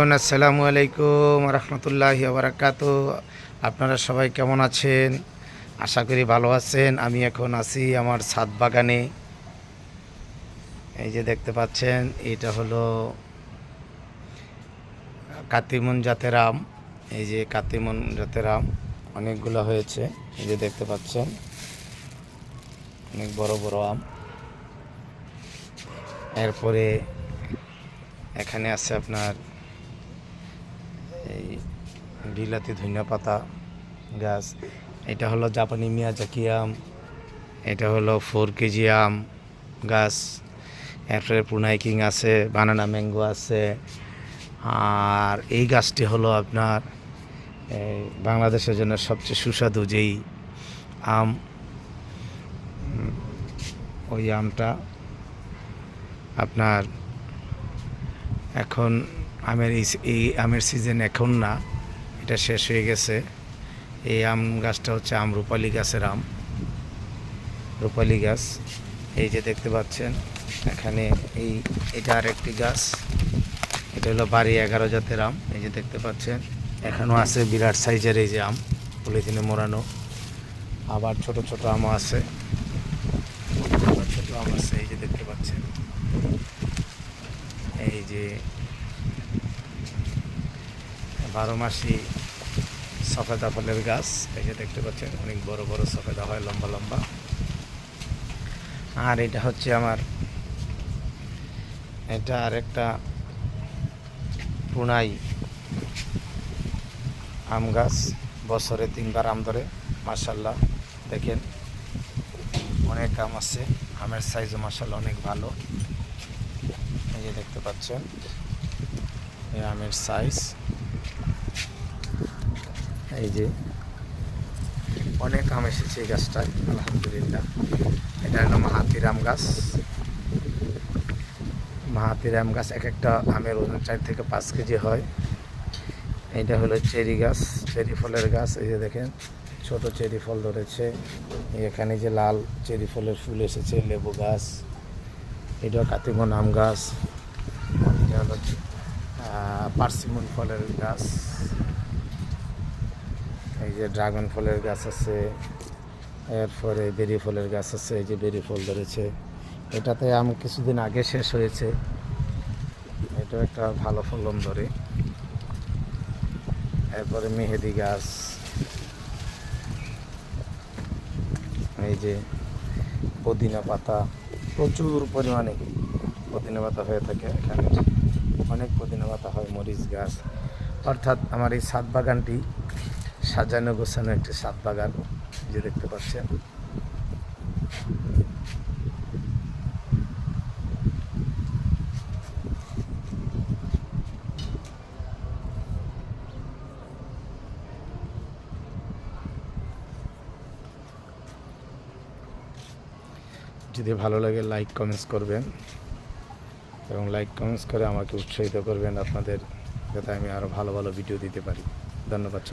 Everyone আসসালামু আলাইকুম রহমতুল্লাহ বারাকাত আপনারা সবাই কেমন আছেন? আশা করি ভালো আছেন। আমি এখন আছি আমার ছাদ বাগানে। এই যে দেখতে পাচ্ছেন, এটা হলো কাতিমন জাতের আম। এই যে কাতিমন জাতের আম, অনেকগুলো হয়েছে। এই যে দেখতে পাচ্ছেন, অনেক বড় বড় আম। এরপরে এখানে আছে আপনার বিলাতি ধনিয়া পাতা গাছ, এটা হলো জাপানি মিয়াজাকি আম, এটা হলো ফোর কেজি আম গাছ, এরপরে পুনাই কিং আছে, বানানা ম্যাঙ্গো আছে, আর এই গাছটি হলো আপনার বাংলাদেশের জন্য সবচেয়ে সুস্বাদু যেই আম। ওই আমটা আপনার এখন আমের এই আমের সিজন এখন না এটা শেষ হয়ে গেছে। এই আম গাছটা হচ্ছে আম, রূপালি গাছের আম। রূপালি গাছ। এই যে দেখতে পাচ্ছেন, এখানে এই, এটা আর একটি গাছ। এটা হলো বাড়ি এগারো জাতের আম। এই যে দেখতে পাচ্ছেন এখনও আছে বিরাট সাইজের এই যে আম, পলিথিনে মোড়ানো। আবার ছোট ছোট আমও আছে। ছোট আম আছে, এই যে দেখতে পাচ্ছেন। এই যে বারো মাসি সফেদা ফলের গাছ। এই যে দেখতে পাচ্ছেন, অনেক বড় বড় সফেদা হয়, লম্বা লম্বা। আর এটা হচ্ছে আমার, এটা আর একটা পুনাই আম গাছ। বছরে তিনবার আম ধরে মার্শাল্লাহ দেখেন, অনেক আম আছে, আমের সাইজও মার্শাল্লাহ অনেক ভালো। এই যে দেখতে পাচ্ছেন, এই আমের সাইজ এই যে অনেক আম এসেছে এই গাছটায়, আলহামদুলিল্লাহ। এটা হলো মাহাতির আম গাছ। মাহাতিরাম গাছ এক একটা আমের ওজন চার থেকে পাঁচ কেজি হয়। এইটা হলো চেরি গাছ, চেরি ফলের গাছ। এই যে দেখেন, ছোট চেরি ফল ধরেছে। এখানে যে লাল চেরি ফলের ফুল এসেছে, লেবু গাছ। এটা কাতিমন আম গাছ। এটা হলো পার্সিমন ফলের গাছ। এই যে ড্রাগন ফলের গাছ আছে, এরপরে বেরি ফলের গাছ আছে, এই যে বেরি ফল ধরেছে। এটাতে আম কিছুদিন আগে শেষ হয়েছে। এটাও একটা ভালো ফলন ধরে। এরপরে মেহেদি গাছ। এই যে পুদিনা পাতা, প্রচুর পরিমাণে পুদিনা পাতা হয়ে থাকে এখানে। অনেক পুদিনা পাতা হয়, মরিচ গাছ। অর্থাৎ আমার এই সাত বাগানটি সাজানো গোছানো একটি সাত বাগান যে দেখতে পাচ্ছেন। যদি ভালো লাগে লাইক কমেন্টস করবেন। এবং লাইক কমেন্টস করে আমাকে উৎসাহিত করবেন আপনাদের, যাতে আমি আরও ভালো ভালো ভিডিও দিতে পারি। ধন্যবাদ।